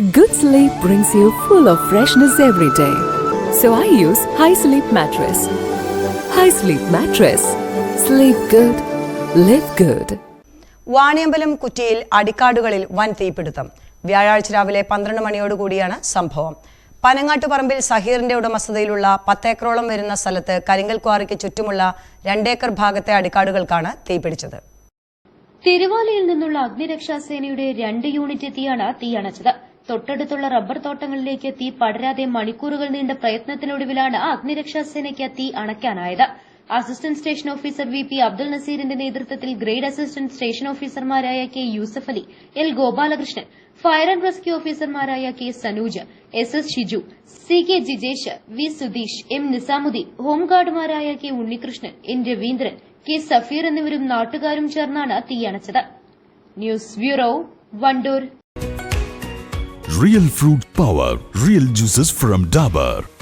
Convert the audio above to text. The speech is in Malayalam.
Good sleep brings you full of freshness every day. So I use High Sleep Mattress. High Sleep Mattress. Sleep good. Live good. Vaniyambalam കുറ്റിയിൽ അടിക്കാടുകളിൽ വൻ തീപിടുത്തം വ്യാഴാഴ്ച രാവിലെ പന്ത്രണ്ട് മണിയോടുകൂടിയാണ് സംഭവം പനങ്ങാട്ടുപറമ്പിൽ സഹീറിന്റെ ഉടമസ്ഥതയിലുള്ള പത്തേക്കറോളം വരുന്ന സ്ഥലത്ത് കരിങ്കൽ ക്വാറിക്ക് ചുറ്റുമുള്ള രണ്ടേക്കർ ഭാഗത്തെ അടിക്കാടുകൾക്കാണ് തീപിടിച്ചത് തിരുവാലയിൽ നിന്നുള്ള അഗ്നിരക്ഷാസേനയുടെ രണ്ട് യൂണിറ്റ് എത്തിയാണ് തീ അണച്ചത്. തൊട്ടടുത്തുള്ള റബ്ബർ തോട്ടങ്ങളിലേക്ക് തീ പടരാതെ മണിക്കൂറുകൾ നീണ്ട പ്രയത്നത്തിനൊടുവിലാണ് അഗ്നിരക്ഷാസേനയ്ക്ക് തീ അണയ്ക്കാനായത്. Assistant station officer V P Abdul നസീറിന്റെ നേതൃത്വത്തിൽ ഗ്രേഡ് അസിസ്റ്റന്റ് സ്റ്റേഷൻ ഓഫീസർമാരായ K Yusuf Ali L Gopalakrishnan fire and rescue ഓഫീസർമാരായ K Sanuj S S Shiju C K Jijesh V Sudheesh M Nizamuddin ഹോംഗാർഡുമാരായ K Unnikrishnan N Raveendran K Safeer എന്നിവരും നാട്ടുകാരും ചേർന്നാണ് തീയണച്ചത് news bureau Wandoor real fruit power real juices from Dabur.